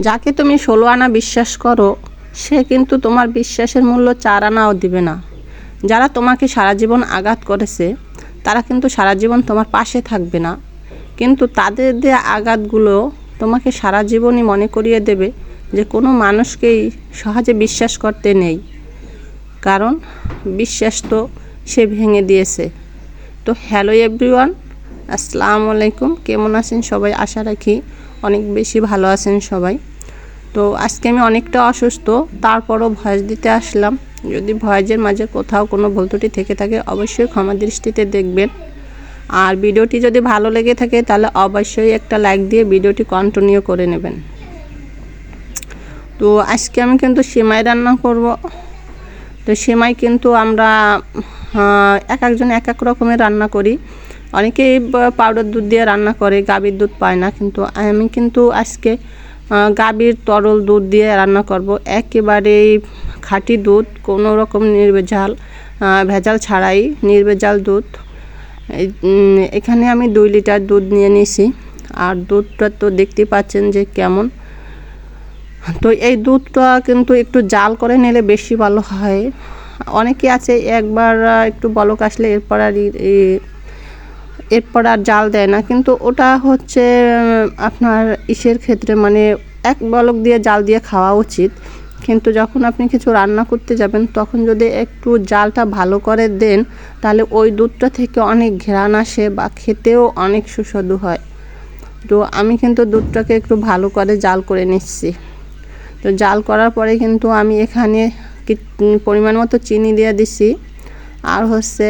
যাকে তুমি ষোলো আনা বিশ্বাস করো, সে কিন্তু তোমার বিশ্বাসের মূল্য চার আনাও দিবে না। যারা তোমাকে সারা জীবন আঘাত করেছে, তারা কিন্তু সারা জীবন তোমার পাশে থাকবে না। কিন্তু তাদের দেয়া আঘাতগুলো তোমাকে সারা জীবনই মনে করিয়ে দেবে যে কোনো মানুষকেই সহজে বিশ্বাস করতে নেই। কারণ, বিশ্বাস তো সে ভেঙে দিয়েছে। তো হ্যালো এভরিওয়ান আসসালামু আলাইকুম। কেমন আছেন সবাই? আশা রাখি অনেক বেশি ভালো আছেন সবাই। তো আজকে আমি অনেকটা অসুস্থ, তারপরও ভয়েস দিতে আসলাম। যদি ভয়েসের মাঝে কোথাও কোনো ভুল থেকে থাকে, অবশ্যই ক্ষমা দৃষ্টিতে দেখবেন। আর ভিডিওটি যদি ভালো লেগে থাকে, তাহলে অবশ্যই একটা লাইক দিয়ে ভিডিওটি কন্টিনিউ করে নেবেন। তো আজকে আমি কিন্তু সেমাই রান্না করব। তো সেমাই কিন্তু আমরা এক একজন এক এক রকমের রান্না করি। অনেকেই পাউডার দুধ দিয়ে রান্না করে, গাভীর দুধ পায় না, কিন্তু আমি কিন্তু আজকে গাভীর তরল দুধ দিয়ে রান্না করব। একেবারেই খাঁটি দুধ, কোনো রকম নির্ভেজাল ভেজাল ছাড়াই নির্ভেজাল দুধ। এখানে আমি দুই লিটার দুধ নিয়ে নিয়েছি। আর দুধটা তো দেখতে পাচ্ছেন যে কেমন। তো এই দুধটা কিন্তু একটু জাল করে নিলে বেশি ভালো হয়। অনেকে আছে, একবার একটু বলক আসলে এরপর আর এরপর আর জাল দেয় না। কিন্তু ওটা হচ্ছে আপনার ইসের ক্ষেত্রে মানে এক বলক দিয়ে জাল দিয়ে খাওয়া উচিত। কিন্তু যখন আপনি কিছু রান্না করতে যাবেন, তখন যদি একটু জালটা ভালো করে দেন, তাহলে ওই দুধটা থেকে অনেক ঘ্রাণ আসে বা খেতেও অনেক সুস্বাদু হয়। তো আমি কিন্তু দুধটাকে একটু ভালো করে জাল করে নিচ্ছি। তো জাল করার পরে কিন্তু আমি এখানে পরিমাণ মতো চিনি দিয়ে দিছি। আর হচ্ছে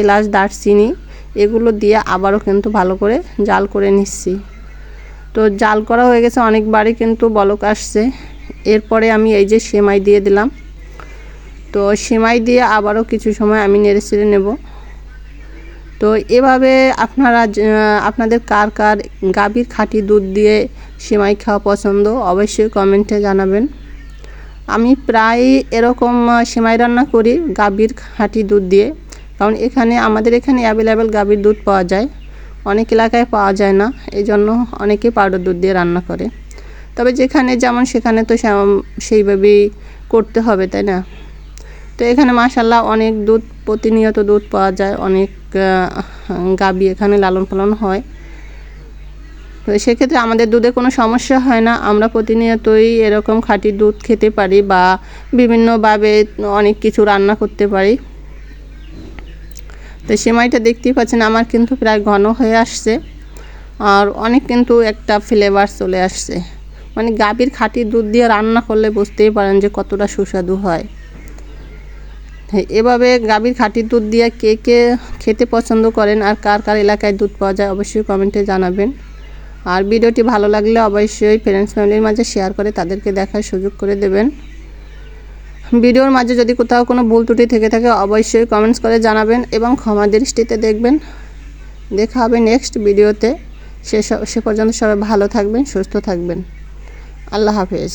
এলাচ, দারচিনি এগুলো দিয়ে আবারও কিন্তু ভালো করে জাল করে নিচ্ছি। তো জাল করা হয়ে গেছে অনেকবারই কিন্তু বলক আসছে। এরপরে আমি এই যে সেমাই দিয়ে দিলাম। তো সেমাই দিয়ে আবারও কিছু সময় আমি নেড়ে চেড়ে নেব। তো এভাবে আপনারা আপনাদের কার কার গাভীর খাঁটি দুধ দিয়ে সেমাই খাওয়া পছন্দ অবশ্যই কমেন্টে জানাবেন। আমি প্রায় এরকম সেমাই রান্না করি গাভীর খাঁটি দুধ দিয়ে। কারণ এখানে আমাদের এখানে অ্যাভেলেবেল গাভীর দুধ পাওয়া যায়। অনেক এলাকায় পাওয়া যায় না এই জন্য অনেকে পাউডার দুধ দিয়ে রান্না করে। তবে যেখানে যেমন সেখানে তো সেইভাবেই করতে হবে, তাই না? তো এখানে মাসাল্লাহ অনেক দুধ, প্রতিনিয়ত দুধ পাওয়া যায়, অনেক গাবি এখানে লালন পালন হয়। তো সেক্ষেত্রে আমাদের দুধে কোনো সমস্যা হয় না, আমরা প্রতিনিয়তই এরকম খাঁটি দুধ খেতে পারি বা বিভিন্নভাবে অনেক কিছু রান্না করতে পারি। তো সেমাইটা দেখতেই পাচ্ছেন আমার কিন্তু প্রায় ঘন হয়ে আসছে। আর অনেক কিন্তু একটা ফ্লেভার চলে আসছে। মানে গাভীর খাঁটি দুধ দিয়ে রান্না করলে বুঝতেই পারেন যে কতটা সুস্বাদু হয়। হ্যাঁ, এভাবে গাভীর খাঁটি দুধ দিয়ে কে কে খেতে পছন্দ করেন আর কার কার এলাকায় দুধ পাওয়া যায় অবশ্যই কমেন্টে জানাবেন। আর ভিডিওটি ভালো লাগলে অবশ্যই ফ্রেন্ডস ফ্যামিলির মাঝে শেয়ার করে তাদেরকে দেখার সুযোগ করে দেবেন। ভিডিওর মাঝে যদি কোথাও কোনো ভুল ত্রুটি থেকে থাকে, অবশ্যই কমেন্টস করে জানাবেন এবং ক্ষমা দৃষ্টিতে দেখবেন। দেখা হবে নেক্সট ভিডিওতে। সে সে পর্যন্ত সবাই ভালো থাকবেন, সুস্থ থাকবেন। আল্লাহ হাফেজ।